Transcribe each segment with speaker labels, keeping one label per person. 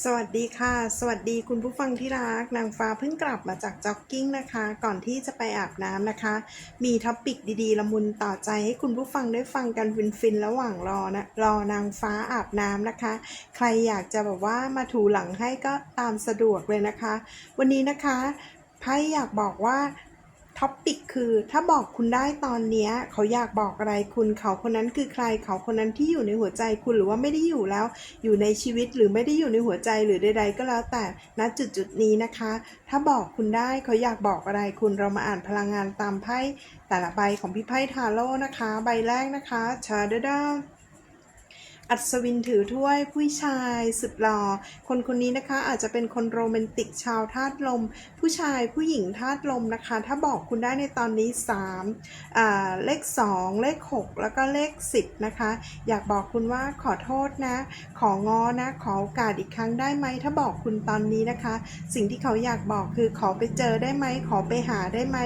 Speaker 1: สวัสดีค่ะ สวัสดีคุณผู้ฟังที่รัก นางฟ้าเพิ่งกลับมาจากจ็อกกิ้งนะคะ ก่อนที่จะไปอาบน้ำนะคะ มีท็อปปิกดีๆ ละมุนต่อใจให้คุณผู้ฟังได้ฟังกันฟินๆระหว่างรอนะรอนางฟ้าอาบน้ำนะคะ ใครอยากจะแบบว่ามาถูหลังให้ก็ตามสะดวกเลยนะคะ วันนี้นะคะไพ่อยากบอกว่า ท็อปปิกคือถ้าบอกคุณได้ตอนเนี้ยเขาอยากบอกอะไรคุณเขาคนนั้นคือใคร เขาคนนั้นที่อยู่ในหัวใจคุณหรือว่าไม่ได้อยู่แล้ว อยู่ในชีวิตหรือไม่ได้อยู่ในหัวใจหรือใด ๆ ก็แล้วแต่ณจุดจุดๆนี้นะคะ ถ้าบอกคุณได้เขาอยากบอกอะไรคุณเรามาอ่านพลังงานตามไพ่แต่ละใบของพี่ไพ่ทาโร่นะคะ ใบแรกนะคะชาเดดา อัศวินถือถ้วยผู้ชายสุดหล่อคนคนนี้นะคะอาจจะเป็นคนโรแมนติกชาวธาตุลม ผู้ชายผู้หญิงธาตุลมนะคะ ถ้าบอกคุณได้ในตอนนี้3อ่าเลข 2 เลข 6 แล้วก็เลข 10 นะคะ อยากบอกคุณว่าขอโทษนะ ของอนะ ขอโอกาสอีกครั้งได้ไหม ถ้าบอกคุณตอนนี้นะคะ สิ่งที่เขาอยากบอกคือขอไปเจอได้ไหม ขอไปหาได้ไหม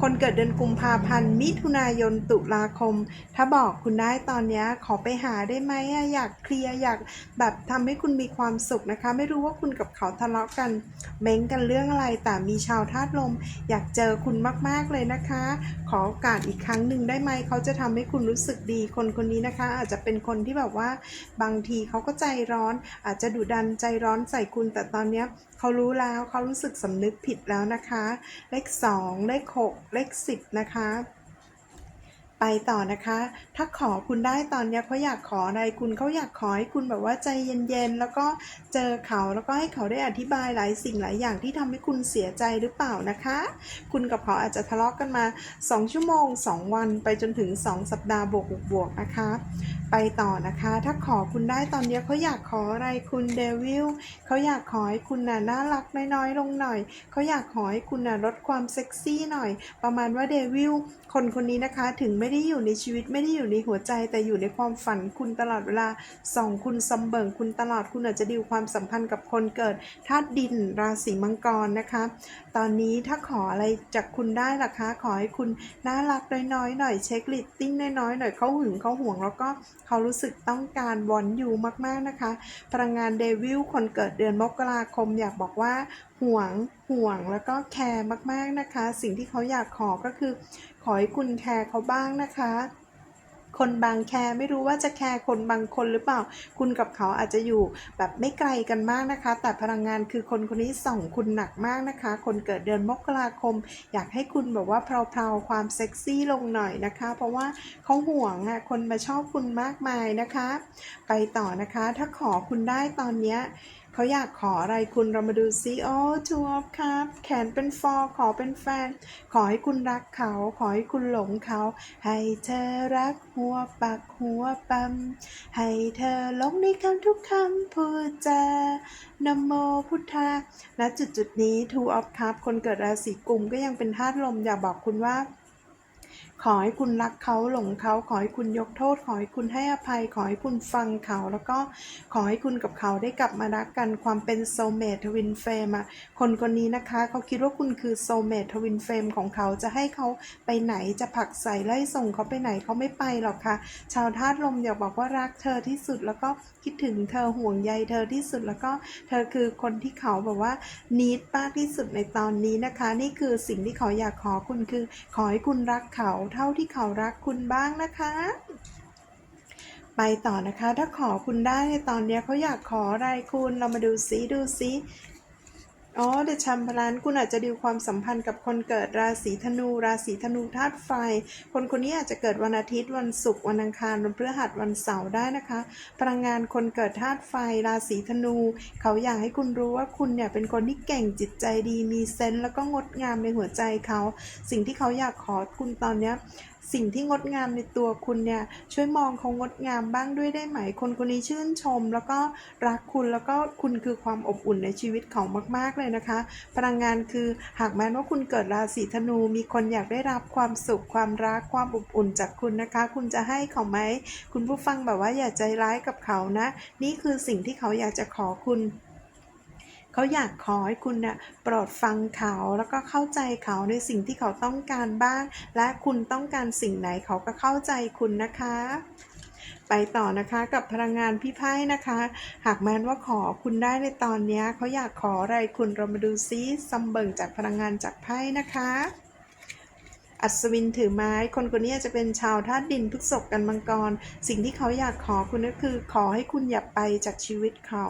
Speaker 1: คนเกิดเดือนกุมภาพันธ์มิถุนายนตุลาคม ถ้าบอกคุณได้ตอนนี้ขอไปหาได้ไหมอะอยากเคลียร์อยากแบบทำให้คุณมีความสุขนะคะ ไม่รู้ว่าคุณกับเขาทะเลาะกันเม้งกันเรื่องอะไรแต่มีชาวธาตุลม อยากเจอคุณมากๆเลยนะคะ ขอโอกาสอีกครั้งหนึ่งได้ไหมเขาจะทำให้คุณรู้สึกดีคนคนนี้นะคะ อาจจะเป็นคนที่แบบว่าบางทีเขาก็ใจร้อน อาจจะดุดันใจร้อนใส่คุณแต่ตอนเนี้ยเขารู้แล้วเขารู้สึกสำนึกผิดแล้วนะคะ เลข 2 เลข 6 เลข 10 นะคะ ไปต่อนะคะ ถ้าขอคุณได้ตอนนี้เขาอยากขออะไรคุณเขาอยากขอให้คุณแบบว่าใจเย็นๆ แล้วก็เจอเขาแล้วก็ให้เขาได้อธิบายหลายสิ่งหลายอย่างที่ทำให้คุณเสียใจหรือเปล่านะคะ คุณกับเขาอาจจะทะเลาะกันมา 2 ชั่วโมง 2 วันไปจนถึง 2 สัปดาห์บวกบวกๆนะคะ ไปต่อนะคะ ถ้าขอคุณได้ตอนนี้เขาอยากขออะไรคุณเดวิลเขาอยากขอให้คุณน่ะน่ารักน้อยๆ ลงหน่อยเขาอยากขอให้คุณน่ะลดความเซ็กซี่หน่อย ประมาณว่าเดวิลคนคนนี้นะคะถึงไม่ไม่ได้อยู่ในชีวิตไม่ได้อยู่ในหัวใจ แต่อยู่ในความฝันคุณตลอดเวลาส่องคุณซัมเบิงคุณตลอดคุณอาจจะดิวความสัมพันธ์กับคนเกิดธาตุดินราศีมังกรนะคะ ตอนนี้ถ้าขออะไรจากคุณได้ล่ะคะ ขอให้คุณน่ารักน้อยๆหน่อยเช็คลิตติ้งน้อยๆหน่อยเขาหึงเขาห่วงแล้วก็เขารู้สึกต้องการวอนอยู่มากๆนะคะ พลังงานเดวิลคนเกิดเดือนมกราคมอยากบอกว่าห่วงห่วงแล้วก็แคร์มากๆนะคะ สิ่งที่เขาอยากขอก็คือ อให้คุณแคร์เขาบ้างนะคะ คนบางแคร์ไม่รู้ว่าจะแคร์คนบางคนหรือเปล่า คุณกับเขาอาจจะอยู่แบบไม่ไกลกันมากนะคะ แต่พลังงานคือคนคนนี้ส่องคุณหนักมากนะคะ คนเกิดเดือนมกราคม อยากให้คุณแบบว่าเพลาๆความเซ็กซี่ลงหน่อยนะคะ เพราะว่าเขาห่วงอะคนมาชอบคุณมากมายนะคะ ไปต่อนะคะ ถ้าขอคุณได้ตอนเนี้ย เขาอยากขออะไรคุณเรามาดูซิโอ้ทูออฟครับแขนเป็นฟอร์ขอเป็นแฟน ขอให้คุณรักเขา ขอให้คุณหลงเขา ให้เธอรักหัวปากหัวปั๊มให้เธอหลงในคำทุกคำพูดจานโมพุทธาณจุดจุดนี้ Two of Cups คนเกิดราศีกุมก็ยังเป็นธาตุลมอยากบอกคุณว่า ขอให้คุณรักเขาหลงเขาขอให้คุณยกโทษ ขอให้คุณให้อภัย ขอให้คุณฟังเขา แล้วก็ขอให้คุณกับเขาได้กลับมารักกันความเป็นโซเมททวินเฟมอะคนคนนี้นะคะเขาคิดว่าคุณคือโซเมททวินเฟมของเขาจะให้เขาไปไหนจะผลักใส่ไล่ส่งเขาไปไหนเขาไม่ไปหรอกค่ะ ชาวธาตุลมอยากบอกว่ารักเธอที่สุดแล้วก็คิดถึงเธอห่วงใยเธอที่สุดแล้วก็เธอคือคนที่เขาแบบว่านิดมากที่สุดในตอนนี้นะคะ นี่คือสิ่งที่เขาอยากขอคุณคือ ขอให้คุณรักเขาเท่าที่เขารักคุณบ้างนะคะ ไปต่อนะคะ ถ้าขอคุณได้ในตอนนี้เขาอยากขออะไรคุณเรามาดูซิดูซิ อ๋อเดชัมพลันคุณอาจจะดิวความสัมพันธ์กับคนเกิดราศีธนู ราศีธนูธาตุไฟ คนคนนี้อาจจะเกิดวันอาทิตย์วันศุกร์วันอังคารวันพฤหัสวันเสาร์ได้นะคะ พลังงานคนเกิดธาตุไฟ ราศีธนู เขาอยากให้คุณรู้ว่าคุณเนี่ยเป็นคนที่เก่งจิตใจดีมีเซนส์แล้วก็งดงามในหัวใจเขา สิ่งที่เขาอยากขอคุณตอนเนี้ย สิ่งที่งดงามในตัวคุณเนี่ยช่วยมองเขางดงามบ้างด้วยได้ไหม คนคนนี้ชื่นชม แล้วก็รักคุณแล้วก็คุณคือความอบอุ่นในชีวิตเขามากๆเลยนะคะ พลังงานคือหากแม้ว่าคุณเกิดราศีธนูมีคนอยากได้รับความสุขความรักความอบอุ่นจากคุณนะคะ คุณจะให้เขาไหม คุณผู้ฟังแบบว่าอย่าใจร้ายกับเขานะ นี่คือสิ่งที่เขาอยากจะขอคุณ เขาอยากขอให้คุณเนี่ยโปรดฟังเขาแล้วก็เข้าใจเขาในสิ่งที่เขาต้องการบ้าง และคุณต้องการสิ่งไหนเขาก็เข้าใจคุณนะคะ ไปต่อนะคะกับพลังงานพี่ไพ่นะคะ หากแม้นว่าขอคุณได้ในตอนนี้เขาอยากขออะไรคุณเรามาดูซิซัมเบิงจากพลังงานจากไพ่นะคะอัศวินถือไม้ คนคนนี้จะเป็นชาวธาตุดินพฤษภกันมังกร สิ่งที่เขาอยากขอคุณก็คือ ขอให้คุณอย่าไปจากชีวิตเขา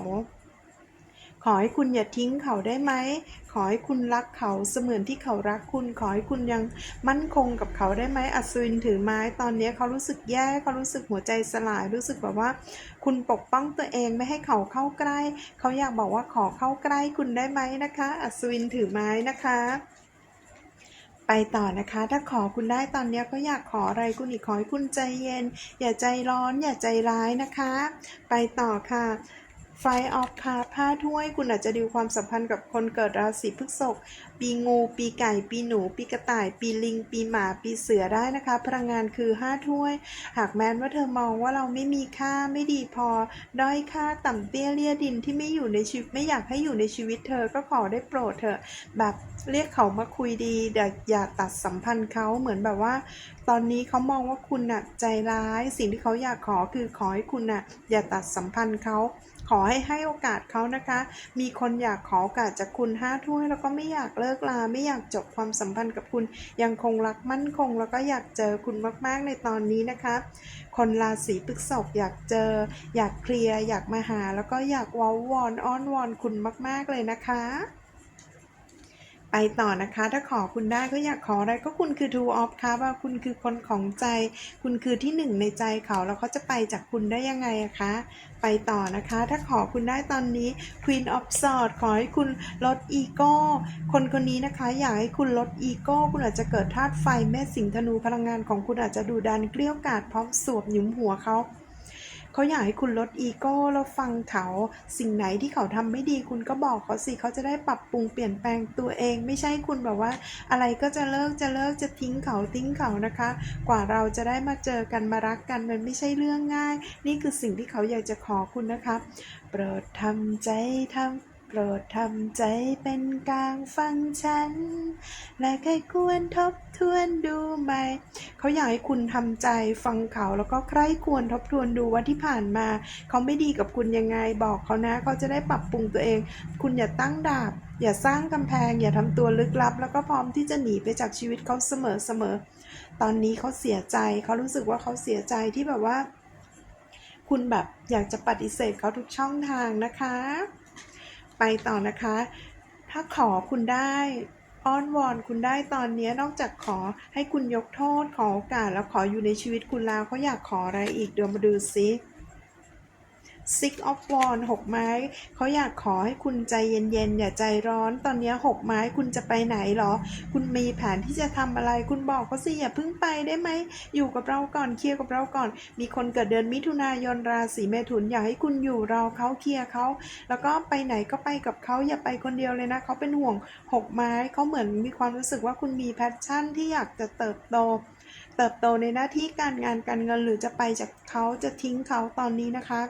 Speaker 1: ขอให้คุณอย่าทิ้งเขาได้ไหม ขอให้คุณรักเขาเสมือนที่เขารักคุณ ขอให้คุณยังมั่นคงกับเขาได้ไหม อัศวินถือไม้ ตอนนี้เขารู้สึกแย่เขารู้สึกหัวใจสลาย รู้สึกแบบว่า คุณปกป้องตัวเองไม่ให้เขาเข้าใกล้ เขาอยากบอกว่าขอเข้าใกล้คุณได้ไหมนะคะ อัศวินถือไม้นะคะไปต่อนะคะ ถ้าขอคุณได้ตอนนี้ก็อยากขออะไรคุณอีกขอให้คุณใจเย็น อย่าใจร้อน อย่าใจร้ายนะคะ ไปต่อค่ะ ไฟออฟคาผ้าถ้วยคุณอาจจะดูความสัมพันธ์กับคนเกิดราศีพฤษภปีงู ปีไก่ ปีหนู ปีกระต่าย ปีลิง ปีหมา ปีเสือได้นะคะ พลังงานคือ5ถ้วย หากแม้นว่าเธอมองว่าเราไม่มีค่าไม่ดีพอ ด้อยค่าต่ำเตี้ยเลียดินที่ไม่อยู่ในชีวิตไม่อยากให้อยู่ในชีวิตเธอก็ขอได้โปรดเถอะแบบเรียกเขามาคุยดีแต่อย่าตัดสัมพันธ์เขาเหมือนแบบว่า ตอนนี้เขามองว่าคุณน่ะใจร้าย สิ่งที่เขาอยากขอคือขอให้คุณน่ะอย่าตัดสัมพันธ์เขา ขอให้ให้โอกาสเขานะคะ มีคนอยากขอโอกาสจากคุณห้าถ้วยแล้วก็ไม่อยากเลิกลา ไม่อยากจบความสัมพันธ์กับคุณ ยังคงรักมั่นคง แล้วก็อยากเจอคุณมากๆในตอนนี้นะคะ คนราศีพฤษภอยากเจอ อยากเคลียร์อยากมาหา แล้วก็อยากวอลวอนอ้อนวอนคุณมาก ๆเลยนะคะ ต่อนะคะ ถ้าขอคุณได้ก็อยากขออะไรก็คุณคือ two of cups ว่าคุณคือคนของใจ คุณคือที่หนึ่งในใจเขาแล้วเขาจะไปจากคุณได้ยังไงอะคะ ไปต่อนะคะ ถ้าขอคุณได้ตอนนี้ Queen of Swords ขอให้คุณลดอีโก้คนคนนี้นะคะอยากให้คุณลดอีโก้คุณอาจจะเกิดธาตุไฟแม่สิงห์ธนูพลังงานของคุณอาจจะดูดันเกลี้ยกาดพร้อมสวบหยุมหัวเขา เขาอยากให้คุณลดอีโก้แล้วฟังเขา สิ่งไหนที่เขาทำไม่ดีคุณก็บอกเขาสิเขาจะได้ปรับปรุงเปลี่ยนแปลงตัวเอง ไม่ใช่คุณแบบว่า อะไรก็จะเลิกจะเลิกจะทิ้งเขาทิ้งเขานะคะ กว่าเราจะได้มาเจอกันมารักกันมันไม่ใช่เรื่องง่าย นี่คือสิ่งที่เขาอยากจะขอคุณนะคะโปรดทำใจทำ โปรดทำใจเป็นกลางฟังฉัน และใครควรทบทวนดูไหม เขาอยากให้คุณทำใจฟังเขาแล้วก็ใครควรทบทวนดูว่าที่ผ่านมา เขาไม่ดีกับคุณยังไงบอกเขานะ เขาจะได้ปรับปรุงตัวเอง คุณอย่าตั้งดาบ อย่าสร้างกำแพง อย่าทำตัวลึกลับ แล้วก็พร้อมที่จะหนีไปจากชีวิตเขาเสมอเสมอตอนนี้เขาเสียใจ เขารู้สึกว่าเขาเสียใจที่แบบว่า คุณแบบอยากจะปฏิเสธเขาทุกช่องทางนะคะ ไปต่อนะคะ ถ้าขอคุณได้อ้อนวอนคุณได้ตอนนี้นอกจากขอให้คุณยกโทษขอโอกาสแล้วขออยู่ในชีวิตคุณแล้วเขาอยากขออะไรอีกเดี๋ยวมาดูซิ Six of Wands หกไม้เขาอยากขอให้คุณใจเย็นๆ อย่าใจร้อน ตอนนี้หกไม้คุณจะไปไหนหรอ คุณมีแผนที่จะทำอะไร คุณบอกเขาสิอย่าเพิ่งไปได้ไหม อยู่กับเราก่อนเคลียร์กับเราก่อน มีคนเกิดเดือนมิถุนายนราศีเมถุนอยากให้คุณอยู่รอเขาเคลียร์เขาแล้วก็ไปไหนก็ไปกับเขาอย่าไปคนเดียวเลยนะเขาเป็นห่วงหกไม้เขาเหมือนมีความรู้สึกว่าคุณมีแพชชั่นที่อยากจะเติบโตเติบโตในหน้าที่การงานการเงินหรือจะไปจากเขาจะทิ้งเขาตอนนี้นะคะ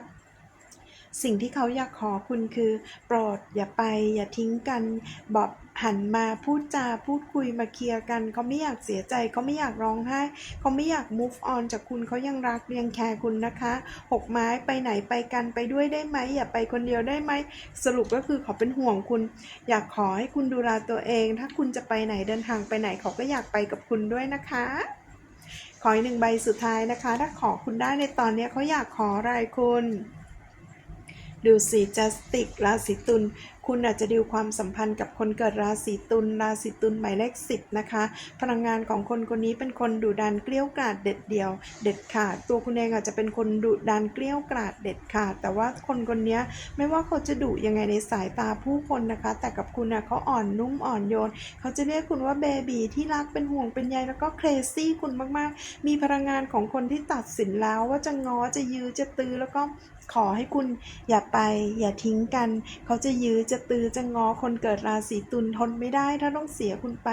Speaker 1: สิ่งที่เขาอยากขอคุณคือ โปรดอย่าไป อย่าทิ้งกันบอกหันมาพูดจาพูดคุยมาเคลียร์กันเขาไม่อยากเสียใจเขาไม่อยากร้องไห้เขาไม่อยาก move on จากคุณเขายังรักยังแคร์คุณนะคะหกไม้ไปไหนไปกันไปด้วยได้ไหมอย่าไปคนเดียวได้ไหมสรุปก็คือเขาเป็นห่วงคุณ อยากขอให้คุณดูแลตัวเอง ถ้าคุณจะไปไหนเดินทางไปไหนเขาก็อยากไปกับคุณด้วยนะคะขออีกหนึ่งใบสุดท้ายนะคะ ถ้าขอคุณได้ในตอนนี้เขาอยากขออะไรคุณ ดูสีจัสติกราศีตุลคุณอาจจะดิวความสัมพันธ์กับคนเกิดราศีตุล ราศีตุลหมายเลขสิบนะคะ พลังงานของคนคนนี้เป็นคนดุดันเกลี้ยวกราดเด็ดเดี่ยว เด็ดขาด ตัวคุณเองอาจจะเป็นคนดุดันเกลี้ยวกราดเด็ดขาด แต่ว่าคนคนนี้ไม่ว่าเขาจะดุยังไงในสายตาผู้คนนะคะ แต่กับคุณนะเขาอ่อนนุ่มอ่อนโยน เขาจะเรียกคุณว่าเบบีที่รักเป็นห่วงเป็นใยแล้วก็เครซี่คุณมากๆ มีพลังงานของคนที่ตัดสินแล้วว่าจะง้อจะยื้อจะตื้อแล้วก็ขอให้คุณอย่าไปอย่าทิ้งกัน เขาจะยื้อจะตือจะงอคนเกิดราศีตุลทนไม่ได้ถ้าต้องเสียคุณไป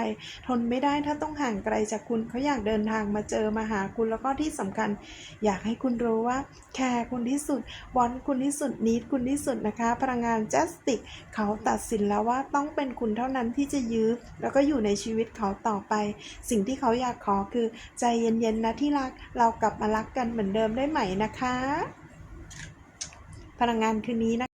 Speaker 1: ทนไม่ได้ถ้าต้องห่างไกลจากคุณเขาอยากเดินทางมาเจอมาหาคุณแล้วก็ที่สำคัญ อยากให้คุณรู้ว่าแคร์คุณที่สุดวอนคุณที่สุดนิดคุณที่สุดนะคะ พลังงานจัสติกเขาตัดสินแล้วว่าต้องเป็นคุณเท่านั้นที่จะยื้อแล้วก็อยู่ในชีวิตเขาต่อไป สิ่งที่เขาอยากขอคือใจเย็นๆนะที่รักเรากลับมารักกันเหมือนเดิมได้ไหมนะคะ พลังงานคืนนี้นะ